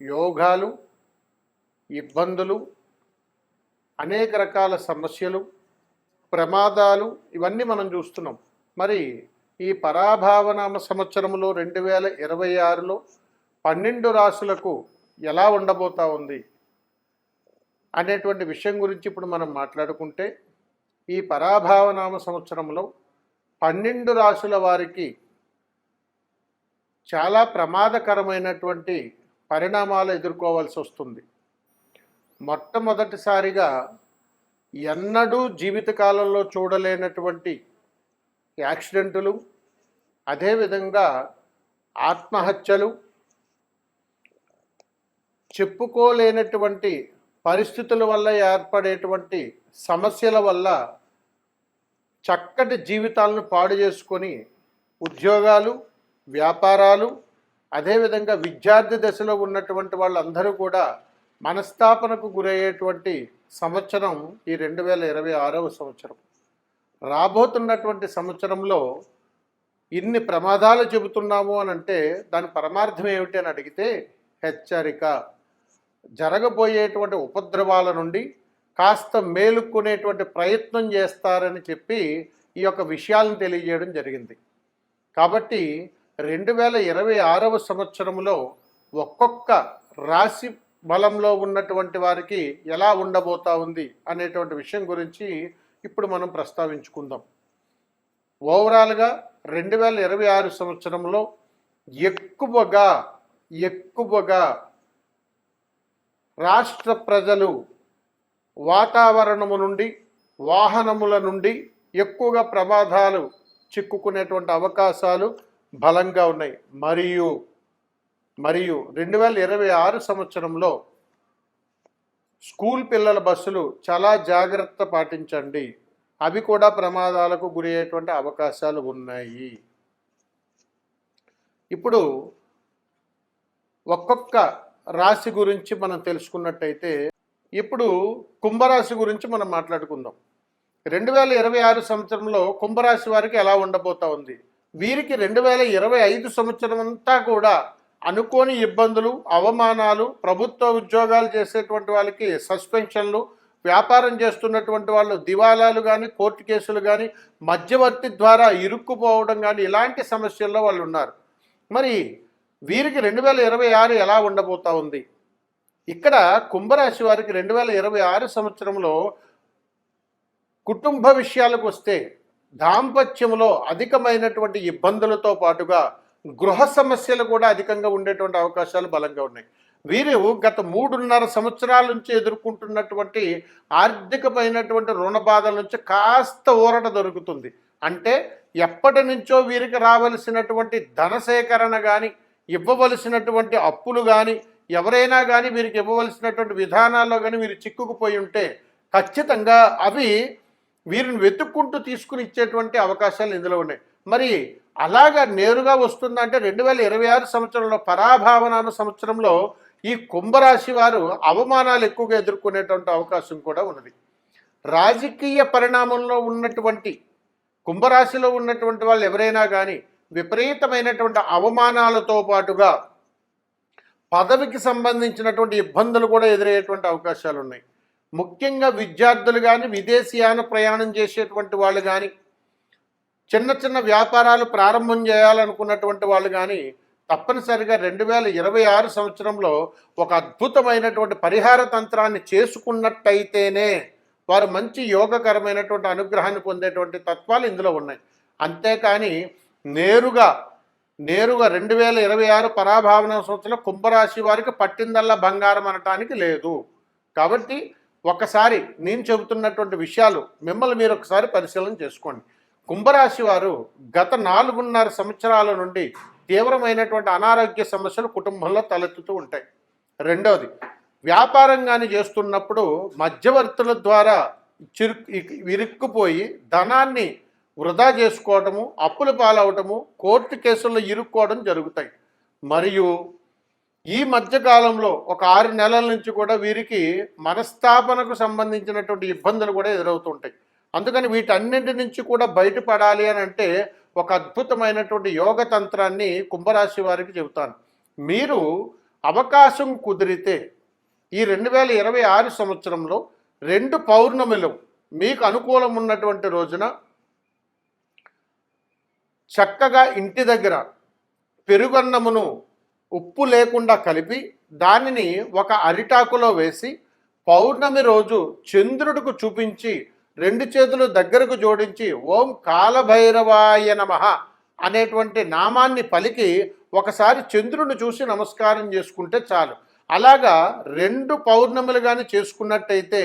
యోగాలు ఇబ్బందులు అనేక రకాల సమస్యలు ప్రమాదాలు ఇవన్నీ మనం చూస్తున్నాం. మరి ఈ పరాభావనామ సంవత్సరంలో రెండు వేల ఇరవై ఆరులో పన్నెండు రాసులకు ఎలా ఉండబోతా ఉంది అనేటువంటి విషయం గురించి ఇప్పుడు మనం మాట్లాడుకుంటే ఈ పరాభావనామ సంవత్సరంలో పన్నెండు రాసుల వారికి చాలా ప్రమాదకరమైనటువంటి పరిణామాలు ఎదుర్కోవాల్సి వస్తుంది. మొట్టమొదటిసారిగా ఎన్నడూ జీవితకాలంలో చూడలేనటువంటి యాక్సిడెంటులు అదేవిధంగా ఆత్మహత్యలు చెప్పుకోలేనటువంటి పరిస్థితుల వల్ల ఏర్పడేటువంటి సమస్యల వల్ల చక్కటి జీవితాలను పాడు చేసుకొని ఉద్యోగాలు వ్యాపారాలు అదేవిధంగా విద్యార్థి దశలో ఉన్నటువంటి వాళ్ళందరూ కూడా మనస్తాపనకు గురయ్యేటువంటి సంవత్సరం ఈ రెండు వేల ఇరవై ఆరవ సంవత్సరం. రాబోతున్నటువంటి సంవత్సరంలో ఇన్ని ప్రమాదాలు చెబుతున్నాము అని అంటే దాని పరమార్థం ఏమిటి అని అడిగితే హెచ్చరిక. జరగబోయేటువంటి ఉపద్రవాల నుండి కాస్త మేలుక్కునేటువంటి ప్రయత్నం చేస్తారని చెప్పి ఈ యొక్క విషయాలను తెలియజేయడం జరిగింది. కాబట్టి రెండు వేల ఇరవై ఆరవ సంవత్సరంలో ఒక్కొక్క రాశి బలంలో ఉన్నటువంటి వారికి ఎలా ఉండబోతా ఉంది అనేటువంటి విషయం గురించి ఇప్పుడు మనం ప్రస్తావించుకుందాం. ఓవరాల్గా రెండు వేల ఇరవై ఆరు సంవత్సరంలో ఎక్కువగా ఎక్కువగా రాష్ట్ర ప్రజలు వాతావరణము నుండి వాహనముల నుండి ఎక్కువగా ప్రమాదాలు చిక్కుకునేటువంటి అవకాశాలు బలంగా ఉన్నాయి. మరియు మరియు రెండు వేల ఇరవై ఆరు సంవత్సరంలో స్కూల్ పిల్లల బస్సులు చాలా జాగ్రత్త పాటించండి. అవి కూడా ప్రమాదాలకు గురి అయ్యేటువంటి అవకాశాలు ఉన్నాయి. ఇప్పుడు ఒక్కొక్క రాశి గురించి మనం తెలుసుకున్నట్టయితే ఇప్పుడు కుంభరాశి గురించి మనం మాట్లాడుకుందాం. రెండు వేల ఇరవై ఆరు సంవత్సరంలో కుంభరాశి వారికి ఎలా ఉండబోతా ఉంది? వీరికి రెండు వేల ఇరవై ఐదు సంవత్సరం అంతా కూడా అనుకోని ఇబ్బందులు అవమానాలు ప్రభుత్వ ఉద్యోగాలు చేసేటువంటి వాళ్ళకి సస్పెన్షన్లు వ్యాపారం చేస్తున్నటువంటి వాళ్ళు దివాలాలు కానీ కోర్టు కేసులు కానీ మధ్యవర్తి ద్వారా ఇరుక్కుపోవడం కానీ ఇలాంటి సమస్యల్లో వాళ్ళు ఉన్నారు. మరి వీరికి రెండు వేల ఇరవై ఆరు ఎలా ఉండబోతా ఉంది? ఇక్కడ కుంభరాశి వారికి రెండు వేల ఇరవై ఆరు సంవత్సరంలో కుటుంబ విషయాలకు వస్తే దాంపత్యంలో అధికమైనటువంటి ఇబ్బందులతో పాటుగా గృహ సమస్యలు కూడా అధికంగా ఉండేటువంటి అవకాశాలు బలంగా ఉన్నాయి. వీరు గత మూడున్నర సంవత్సరాల నుంచి ఎదుర్కొంటున్నటువంటి ఆర్థికమైనటువంటి రుణ బాధల నుంచి కాస్త ఊరట దొరుకుతుంది. అంటే ఎప్పటి నుంచో వీరికి రావలసినటువంటి ధన సేకరణ కానీ ఇవ్వవలసినటువంటి అప్పులు కానీ ఎవరైనా కానీ వీరికి ఇవ్వవలసినటువంటి విధానాల్లో కానీ వీరు చిక్కుకుపోయి ఉంటే ఖచ్చితంగా అవి వీరిని వెతుక్కుంటూ తీసుకుని ఇచ్చేటువంటి అవకాశాలు ఇందులో ఉన్నాయి. మరి అలాగా నేరుగా వస్తుందంటే రెండు వేల ఇరవై ఆరు సంవత్సరంలో పరాభావన సంవత్సరంలో ఈ కుంభరాశి వారు అవమానాలు ఎక్కువగా ఎదుర్కొనేటువంటి అవకాశం కూడా ఉన్నది. రాజకీయ పరిణామంలో ఉన్నటువంటి కుంభరాశిలో ఉన్నటువంటి వాళ్ళు ఎవరైనా కానీ విపరీతమైనటువంటి అవమానాలతో పాటుగా పదవికి సంబంధించినటువంటి ఇబ్బందులు కూడా ఎదురయ్యేటువంటి అవకాశాలు ఉన్నాయి. ముఖ్యంగా విద్యార్థులు కానీ విదేశీయాన ప్రయాణం చేసేటువంటి వాళ్ళు కానీ చిన్న చిన్న వ్యాపారాలు ప్రారంభం చేయాలనుకున్నటువంటి వాళ్ళు కానీ తప్పనిసరిగా రెండు వేల ఇరవై ఆరు సంవత్సరంలో ఒక అద్భుతమైనటువంటి పరిహార తంత్రాన్ని చేసుకున్నట్టయితేనే వారు మంచి యోగకరమైనటువంటి అనుగ్రహాన్ని పొందేటువంటి తత్వాలు ఇందులో ఉన్నాయి. అంతేకాని నేరుగా నేరుగా రెండు వేల ఇరవై ఆరు పరాభావన సంవత్సరంలో కుంభరాశి వారికి పట్టిందల్లా బంగారం అనటానికి లేదు. కాబట్టి ఒకసారి నేను చెబుతున్నటువంటి విషయాలు మిమ్మల్ని మీరు ఒకసారి పరిశీలన చేసుకోండి. కుంభరాశి వారు గత నాలుగున్నర సంవత్సరాల నుండి తీవ్రమైనటువంటి అనారోగ్య సమస్యలు కుటుంబంలో తలెత్తుతూ ఉంటాయి. రెండవది వ్యాపారం కానీ చేస్తున్నప్పుడు మధ్యవర్తుల ద్వారా చిరు ఇరుక్కుపోయి ధనాన్ని వృధా చేసుకోవటము అప్పుల పాలవటము కోర్టు కేసుల్లో ఇరుక్కోవడం జరుగుతాయి. మరియు ఈ మధ్య కాలంలో ఒక ఆరు నెలల నుంచి కూడా వీరికి మనస్థాపనకు సంబంధించినటువంటి ఇబ్బందులు కూడా ఎదురవుతుంటాయి. అందుకని వీటన్నింటి నుంచి కూడా బయటపడాలి అని అంటే ఒక అద్భుతమైనటువంటి యోగ తంత్రాన్ని కుంభరాశి వారికి చెబుతాను. మీరు అవకాశం కుదిరితే ఈ రెండు వేల ఇరవై ఆరు సంవత్సరంలో రెండు పౌర్ణమిలు మీకు అనుకూలం ఉన్నటువంటి రోజున చక్కగా ఇంటి దగ్గర పెరుగన్నమును ఉప్పు లేకుండా కలిపి దానిని ఒక అరిటాకులో వేసి పౌర్ణమి రోజు చంద్రుడికి చూపించి రెండు చేతులు దగ్గరకు జోడించి ఓం కాలభైరవాయ నమ అనేటువంటి నామాన్ని పలికి ఒకసారి చంద్రుడిని చూసి నమస్కారం చేసుకుంటే చాలు. అలాగా రెండు పౌర్ణములు కానీ చేసుకున్నట్టయితే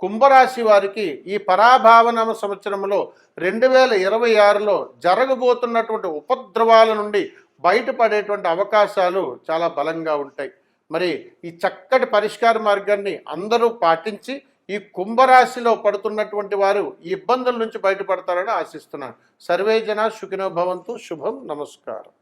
కుంభరాశి వారికి ఈ పరాభావనామ సంవత్సరంలో రెండు వేల ఇరవై ఆరులో జరగబోతున్నటువంటి ఉపద్రవాల నుండి బయటపడేటువంటి అవకాశాలు చాలా బలంగా ఉంటాయి. మరి ఈ చక్కటి పరిష్కార మార్గాన్ని అందరూ పాటించి ఈ కుంభరాశిలో పడుతున్నటువంటి వారు ఈ ఇబ్బందుల నుంచి బయటపడతారని ఆశిస్తున్నాను. సర్వేజన సుఖినో భవంతు. శుభం. నమస్కారం.